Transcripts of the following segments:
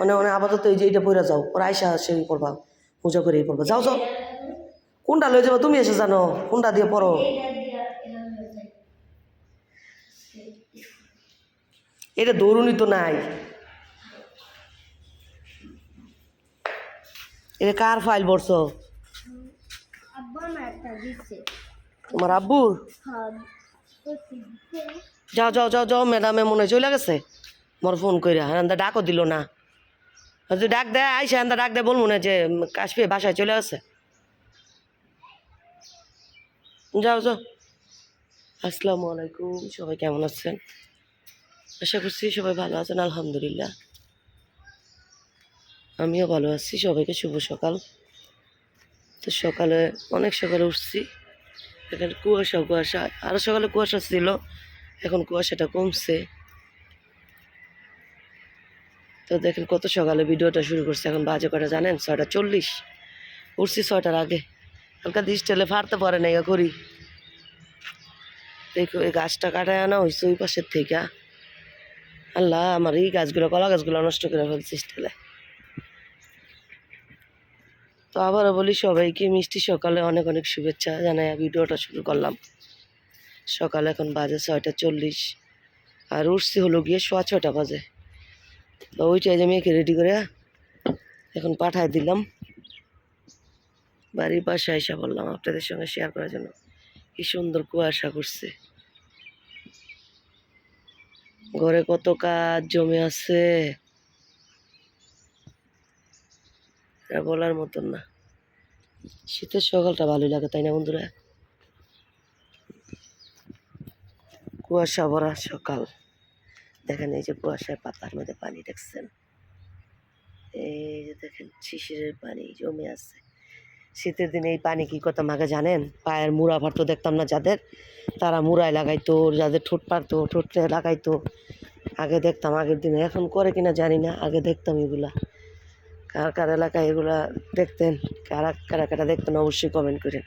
মানে মানে আপাতত এই যে এইটা পরে যাও। ওরা আইসা সেই করবা পূজা করে পড়বা যাও যাও। কোনটা লয়ে যাব তুমি এসে জানো কোনটা দিয়ে পড়ো? এটা দৌড়ুনি তো নাই। এটা কার ফাইল পড়ছো? তোমার আব্বুর? হ্যাঁ যাও যাও যাও যাও ম্যাডামে মনে হয় চলে গেছে। মোর ফোন কইরা আন্দা ডাকও দিল না। যদি ডাক দেয় আইসা আন্দা ডাক দেয় বলব না যে কাশফি বাসায় চলে আসে যাও যাও। আসসালামু আলাইকুম, সবাই কেমন আছেন? আশা করছি সবাই ভালো আছেন, আলহামদুলিল্লাহ। আমিও ভালো আছি, সবাইকে শুভ সকাল। তো সকালে, অনেক সকালে উঠছি। এখানে কুয়াশা কুয়াশা। আরও সকালে কুয়াশা ছিল, এখন কুয়াশাটা কমছে। তো দেখেন কত সকালে ভিডিওটা শুরু করছে, এখন বাজে কটা জানেন? ছয়টা চল্লিশ। উঠছি ছয়টার আগে। হালকা দিস টেলে ফাড়তে পারে না ইয়া করি দেখো, এই গাছটা কাটায় আনা হয়েছে ওই পাশের থেকে। আল্লাহ, আমার এই গাছগুলো, কলা গাছগুলো নষ্ট করে ফেলছে স্টেলে তো আবারও বলি, সবাইকে মিষ্টি সকালে অনেক অনেক শুভেচ্ছা জানাই ভিডিওটা শুরু করলাম। সকাল এখন বাজে ছয়টা চল্লিশ। আর উঠছি হলো গিয়ে সোয়া ছয়টা বাজে। তো ওইটাই যে মেয়েকে রেডি করে এখন পাঠায় দিলাম। বাড়ির পাশে এসে বললাম আপনাদের সঙ্গে শেয়ার করার জন্য। কি সুন্দর কুয়াশা করছে। ঘরে কত কাজ জমে আছে। বলার মতন না। শীতের সকালটা ভালোই লাগে, তাই না বন্ধুরা? কুয়াশা ভরা সকাল। দেখেন এই যে কুয়াশার পাতার মধ্যে পানি দেখছেন এই যে দেখেন শিশিরের পানি জমে আছে। শীতের দিনে এই পানি কি কথা মাকে জানেন? পায়ের মুড়া ফাটতো দেখতাম না যাদের? তারা মুড়ায় লাগাইতো, যাদের ঠোঁট পারতো, ঠোঁটে লাগাইতো। আগে দেখতাম, আগের দিনে। এখন করে কিনা জানি না, আগে দেখতাম এগুলা। কার কার এলাকায় এগুলা দেখতেন? কারা কারা কারা দেখতেন অবশ্যই কমেন্ট করেন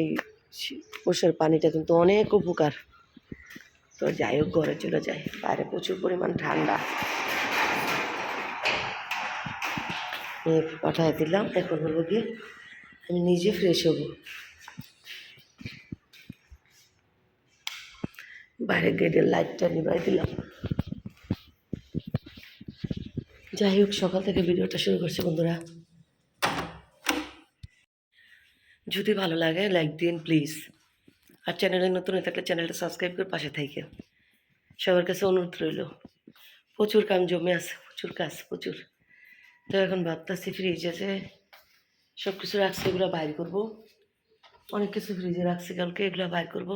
এই কোষের পানিটা কিন্তু অনেক উপকার। তো যাই হোক, ঘরে চলে যায় বাইরে প্রচুর পরিমাণ ঠান্ডা। পাঠায় দিলাম, এখন হলো গিয়ে আমি নিজে ফ্রেশ হব। বাইরে গেটের লাইটটা নিভাই দিলাম। যাই হোক, সকাল থেকে ভিডিওটা শুরু করছি বন্ধুরা। যদি ভালো লাগে লাইক দিন প্লিজ আর চ্যানেলে নতুন হয়ে থাকলে চ্যানেলটা সাবস্ক্রাইব করে পাশে থাকে। সবার কাছে অনুরোধ রইল। প্রচুর কাম জমে আছে, প্রচুর কাজ, প্রচুর। তো এখন ভাবতেছি ফ্রিজ আছে সব কিছু রাখছি, এগুলো বাইর করব। অনেক কিছু ফ্রিজে রাখছি কালকে, এগুলো বাইর করব।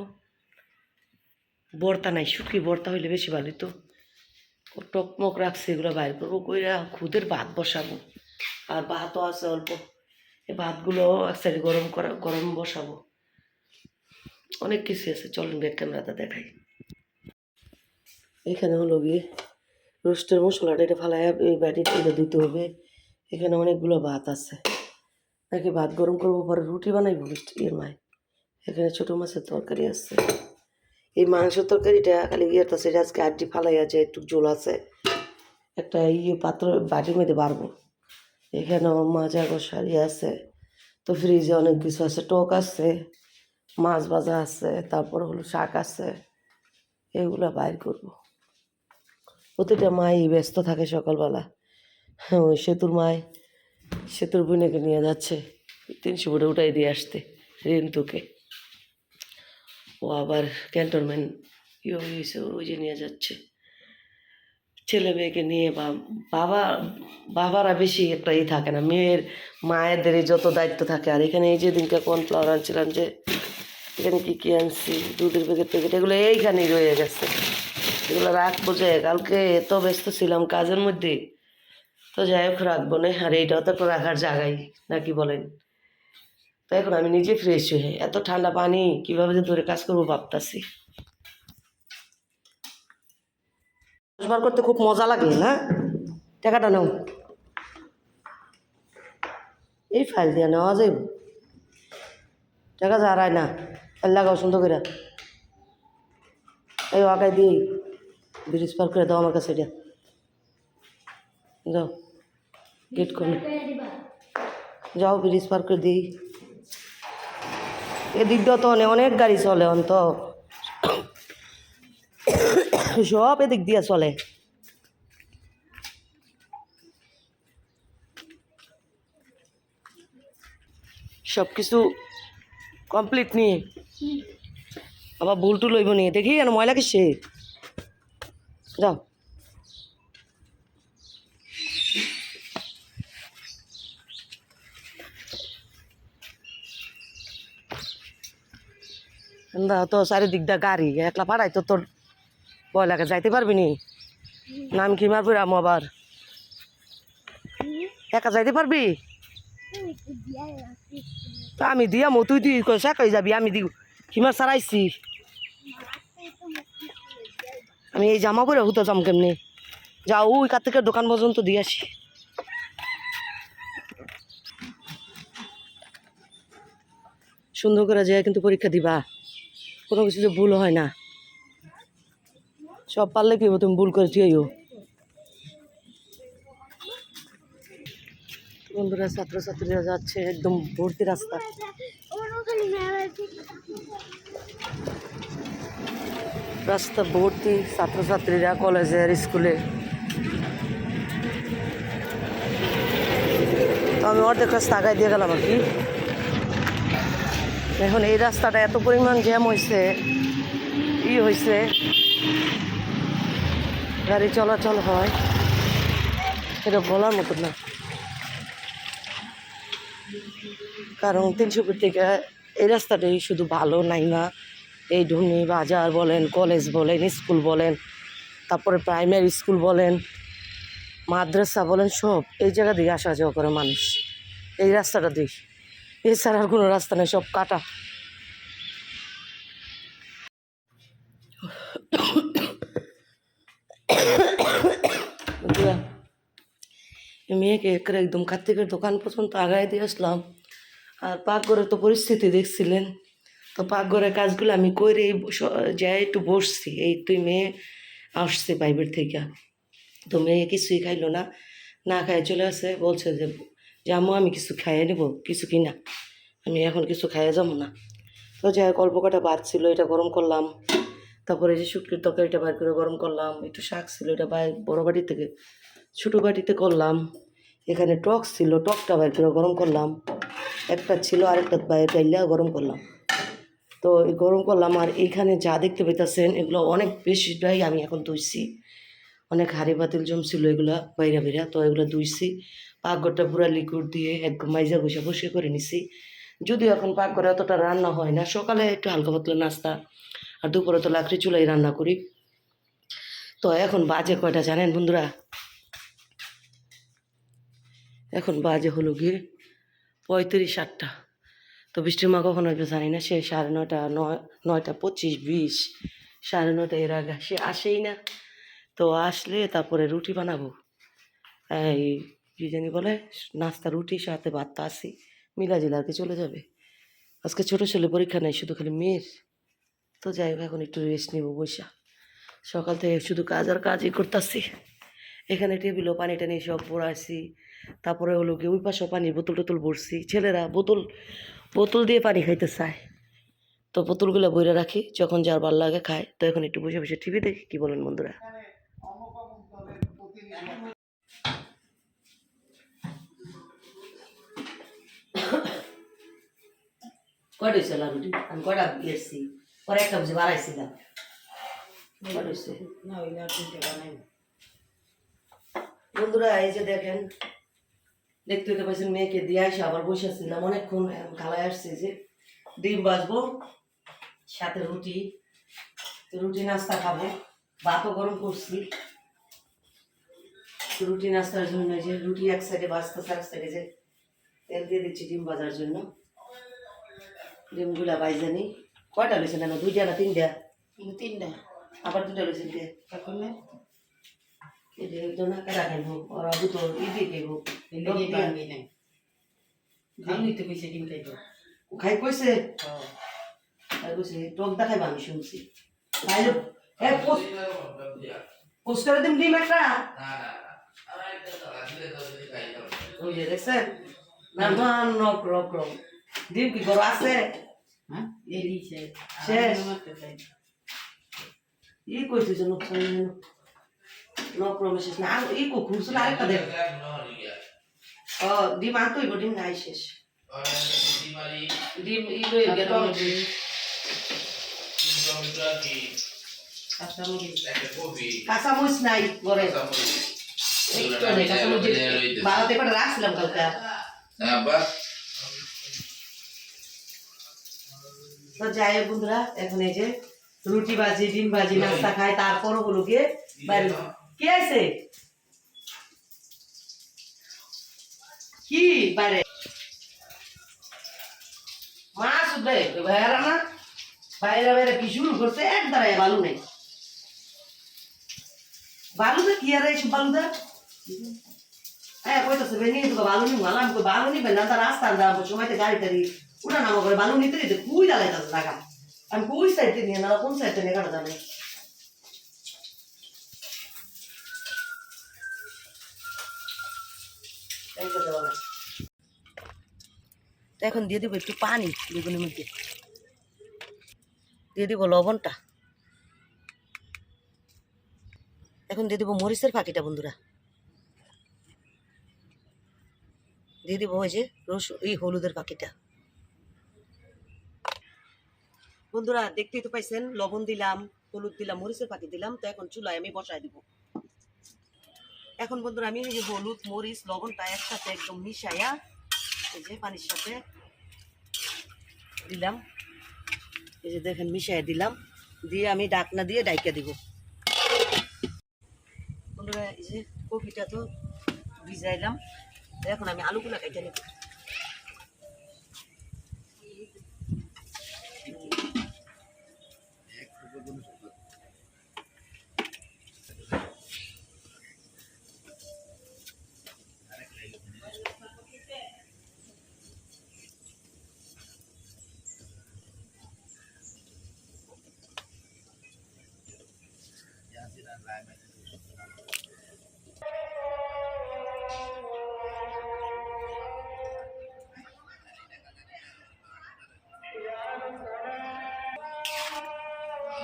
বর্তা নাই, শুটকি বর্তা হইলে বেশি ভালো তো। টকমক রাখছি, এগুলো বাইর করব। কইরা খুদের ভাত বসাবো। আর ভাতও আছে অল্প। ভাতগুলো এক সাইডে গরম করা, গরম বসাবো। অনেক কিছু আছে, চলেন ব্যাক ক্যামেরাতে দেখাই। এখানে হলো গিয়ে রোস্টের মশলাটা, এটা ফালাই এই ব্যাটিটা এটা দিতে হবে। এখানে অনেকগুলো ভাত আছে। নাকি ভাত গরম করব, পরে রুটি বানাইবো এর মায়। এখানে ছোটো মাছের তরকারি আছে। এই মাংসের তরকারিটা খালি ইয়ে আছে আজকে আড্ডি ফালাই আছে একটু জোল আছে, একটা ইয়ে পাত্র বাটির মধ্যে বাড়বো। এখানেও মাজা কষারি আছে, তো ফ্রিজে অনেক কিছু আছে, টক আছে, মাছ ভাজা আছে, তারপর হলো শাক আছে, এগুলো বাইর করব। প্রতিটা মাই ব্যস্ত থাকে সকালবেলা। হ্যাঁ ওই সেতুর মায় সেতুর বোনেকে নিয়ে যাচ্ছে, তিনশো ফুটে উঠাই দিয়ে আসতে, রিন্তুকে। ও আবার ক্যান্টনমেন্ট ইয়ে হয়েছে, ওই যে নিয়ে যাচ্ছে। ছেলে মেয়েকে নিয়ে বা- বাবা, বাবারা বেশি একটা ই থাকে না, মেয়ের মায়েদেরই যত দায়িত্ব থাকে। আর এখানে এই যে দিনকে কর্নফ্লাওয়ার আনছিলাম যে, এখানে কী কী আনছি? দুধের প্যাকেট প্যাকেট এগুলো এইখানেই রয়ে গেছে। এগুলো রাখব যে, কালকে এত ব্যস্ত ছিলাম কাজের মধ্যে। তো যাই হোক, রাখব না। আর এইটাও তো রাখার জায়গায় নাকি বলেন? তো এখন আমি নিজে ফ্রেশ হয়ে, এত ঠান্ডা পানি কীভাবে যে ধরে কাজ করব ভাবতাছি। বার করতে খুব মজা লাগে না? টাকাটা নাও। এই ফাইল দিয়ে নেওয়া যাইব? টাকা যারায় না ফাইল লাগাও সুন্দর করে। এই আগায় দিই ব্রিজ পার করে দাও আমার কাছে এটা। যাও গেট খুলে। যাও, ব্রিজ পার করে দিই। এদিক দিয়ে তো অনেক গাড়ি চলে অন্ত সব এদিক দিয়ে চলে। সব কিছু কমপ্লিট নিয়ে। আবার ভুল টুল লইব নিয়ে। দেখি কেন ময়লা কিসে? যাও। তো চারিদিক দা গাড়ি। একলা পাড়াই তো তোর ভয় লাগে যাইতে পারবি নি? নাম কি মারবি রামু আবার? একা যাইতে পারবি? আমি দিয়া মো তুই তুই সাকাই যাবি, আমি দি কিমার সারাইছি আমি এই জামা পরে হুতো যাম কেমনি? যাও, ওই কার্তিকের দোকান পর্যন্ত দিয়ে আসি। সুন্দর করে যায় কিন্তু পরীক্ষা দিবা। কোনো কিছু যে ভুল হয় না। সব পারলে কি তুমি ভুল করে দিও বন্ধুরা, ছাত্রছাত্রীরা যাচ্ছে একদম ভর্তি রাস্তা। রাস্তা ভর্তি, ছাত্রছাত্রীরা কলেজের স্কুলে। তো আমি অর্ধেক রাস্তা আগায় দিয়ে গেলাম আর কি। এখন এই রাস্তাটা এত পরিমাণ জ্যাম হয়েছে ই হয়েছে গাড়ি চলাচল হয়, এটা বলার মতো না। কারণ তিনশোপুর থেকে এই রাস্তাটাই শুধু ভালো নাই না, এই ধুনি বাজার বলেন, কলেজ বলেন, স্কুল বলেন, তারপরে প্রাইমারি স্কুল বলেন, মাদ্রাসা বলেন, সব এই জায়গা দিয়ে আসা যাওয়া করে মানুষ। এই রাস্তাটা দিয়ে। এছাড়া আর কোনো রাস্তা নেই, সব কাটা। মেয়েকে একেবারে একদম কার্তিকের দোকান পর্যন্ত আগায় দিয়ে আসলাম। আর পাকঘরের তো পরিস্থিতি দেখছিলেন। তো পাকঘরের কাজগুলো আমি করে যাই একটু বসছি। এই তুই মেয়ে আসছে বাইবের থেকে। তো মেয়ে কিছুই খাইলো না। না খাই চলে আসে, বলছে যে, জামু, আমি কিছু খাইয়ে নেব, কিছু কিনা। আমি এখন কিছু খাইয়ে যাব না। তো যাই হোক, অল্প কটা ছিল, এটা গরম করলাম। তারপরে যে শুটকির তরকারিটা বার করে গরম করলাম। একটু শাক ছিল, এটা বড় বাটি থেকে ছোটো বাটিতে করলাম। এখানে টক ছিল, টকটা বার করে গরম করলাম। একটা ছিল, আরেকটা বাইরে ডাইলা গরম করলাম। তো এই গরম করলাম, আর এইখানে যা দেখতে পেতেছেন এগুলো অনেক বেশিটাই আমি এখন ধুইছি। অনেক হাড়ি বাতিল জমছিল, এগুলো বাইরা বাইরা, তো এগুলো ধুইছি। পাকঘরটা পুরো লিকুইড দিয়ে একদম মাইজা ঘষা বসে করে নিছি। যদিও এখন পাকঘরে অতটা রান্না হয় না, সকালে একটু হালকা পাতলা নাস্তা, আর দুপুরে তো লাকড়ি চুলাই রান্না করি। তো এখন বাজে কয়টা জানেন বন্ধুরা? এখন বাজে হলো গিয়ে পঁয়ত্রিশ আটটা। তো বৃষ্টির মা কখন আসবে জানি না, সে সাড়ে নয়টা, নয়, নয়টা পঁচিশ, বিশ, সাড়ে নয়টা এর আগে সে আসেই না। তো আসলে তারপরে রুটি বানাবো। এই কী জানি বলে, নাস্তা, রুটি, সাথে ভাত আসি মিলা জিলা আর কি চলে যাবে। আজকে ছোটো ছেলে পরীক্ষা নেই, শুধু খালি মেয়ের। তো যাই হোক, এখন একটু রেস্ট নিব বৈশা সকাল থেকে শুধু কাজ আর কাজই করতেছি। এখানে টেবিলও পানি টানি সব পড়াইছি। তারপরে হলো কি ওই পাশে পানির বোতল টোতল ভরছি। ছেলেরা বোতল বোতল দিয়ে পানি খাইতে চায়। তো বোতলগুলো বইরে রাখি যখন যার ভালো লাগে খায়। তো এখন একটু বসে বসে টিভি দেখি কি বলেন বন্ধুরা? কয়টা হয়েছে লাডুটি আমি কয়টা এসছি পরে একটা বুঝে বাড়াইছিলাম। বন্ধুরা এই যে দেখেন দেখতে তো পাইছেন মেয়েকে দিয়ে আসে আবার বসেছিলাম অনেকক্ষণ খালায় আসছে যে ডিম বাজবো সাথে রুটি। রুটি নাস্তা খাব। ভাতও গরম করছি। রুটি নাস্তার জন্য যে রুটি এক সাইডে বাজতেছে এক সাইডে যে তেল দিয়ে দিচ্ছি ডিম বাজার জন্য। ডিমগুলা বাইজানি কয়টা লইছে না দুইটা না তিনটা? তিনটা। আবার দুটা লইছে দিয়ে এখন খাই কইছে? খাই কইছে টক দা খাইবা আমি শুনছি। খাইলে হ্যাঁ পোস্ট পোস্ট করে দিন ডিম একটা। ওই যে দেখছেন? না না নক রক রক। ডিম কি করো আছে? হ্যাঁ? এই দিছে শেষ। ই কইতেছে নক রক শেষ না। আর ই কো খুঁজছিল আরেকটা দেখ। ও ডিম আনতোই ডিম নাই শেষ। ডিম ই লই গেল নাই বাড়াতে করে রাখছিলাম কালকে। তো যাই বন্ধুরা এখন এই যে রুটি ভাজি ডিম ভাজি নাস্তা খাই তারপরও হলো গিয়ে বাইরে কি আছে? কি বাইরে মাছ উঠবে ভাইয়ারা না বাইরে বাইরে কি শুরু এক দাঁড়ায় বালু নেই। বালুতে কি আর এইসব বালুদা? হ্যাঁ কইতাছে বেনি তো বালু নি মালাম কই বালু নি বেনা তার রাস্তা দা সময়তে গাড়ি টাড়ি উড়া নামা করে বালু নিতে দিতে কুই দাঁড়াইতাছে টাকা আমি কুই সাইডে নিয়ে, না কোন সাইডে নিয়ে কাটা জানে তো এখন দিয়ে দিব একটু পানি বেগুনের মধ্যে। দিয়ে দিব লবণটা। এখন দিয়ে দিব মরিচের পাখিটা বন্ধুরা। দিয়ে দিব ওই যে রসুন, এই হলুদের পাখিটা বন্ধুরা, দেখতেই তো পাইছেন, লবণ দিলাম, হলুদ দিলাম, মরিচের পাখি দিলাম, তো এখন চুলায় আমি বসায় দিব। এখন বন্ধুরা, আমি হলুদ, মরিচ, লবণটা একসাথে একদম মিশাইয়া যে পানির সাথে দিলাম। এই যে দেখেন মিশাই দিলাম। দিয়ে আমি ডাকনা দিয়ে ডাইকা দিব। বন্ধুরা, এই যে কপিটা তো ভিজাইলাম। এখন আমি আলুগুলো কেটে নেব।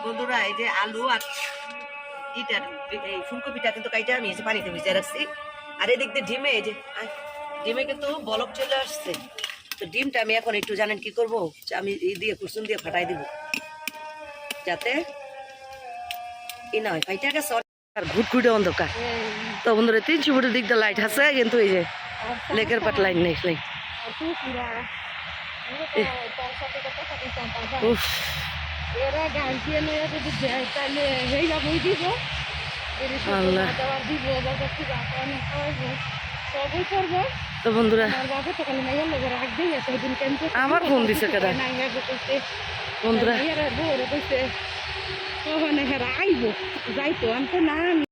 বন্ধুরা এই যে আলু আর ইটা এই ফুলকপিটা কিন্তু কাইটা আমি এই যে পানিতে ভিজে রাখছি। আর এদিক দিয়ে ডিমে এই যে ডিমে কিন্তু বলক চলে আসছে। তো ডিমটা আমি এখন একটু জানেন কি করব? আমি এই দিয়ে কুসুম দিয়ে ফাটাই দিব। যাতে ই না হয়। ফাইটা গেছে আর ঘুটঘুটে অন্ধকার। তো বন্ধুরা তিনশো ফুটের দিক দিয়ে লাইট আছে কিন্তু এই যে লেকের পাট লাইন নেই নেই উফ। এরা দিয়ে যদি দেয় তাহলে হেইরা বই দিব। দিব বাবা কি বাবা খাওয়াবো সবই করব। তো বন্ধুরা আমার ফোন দিছে কইছে বন্ধুরা আইব যাইতো আমি তো না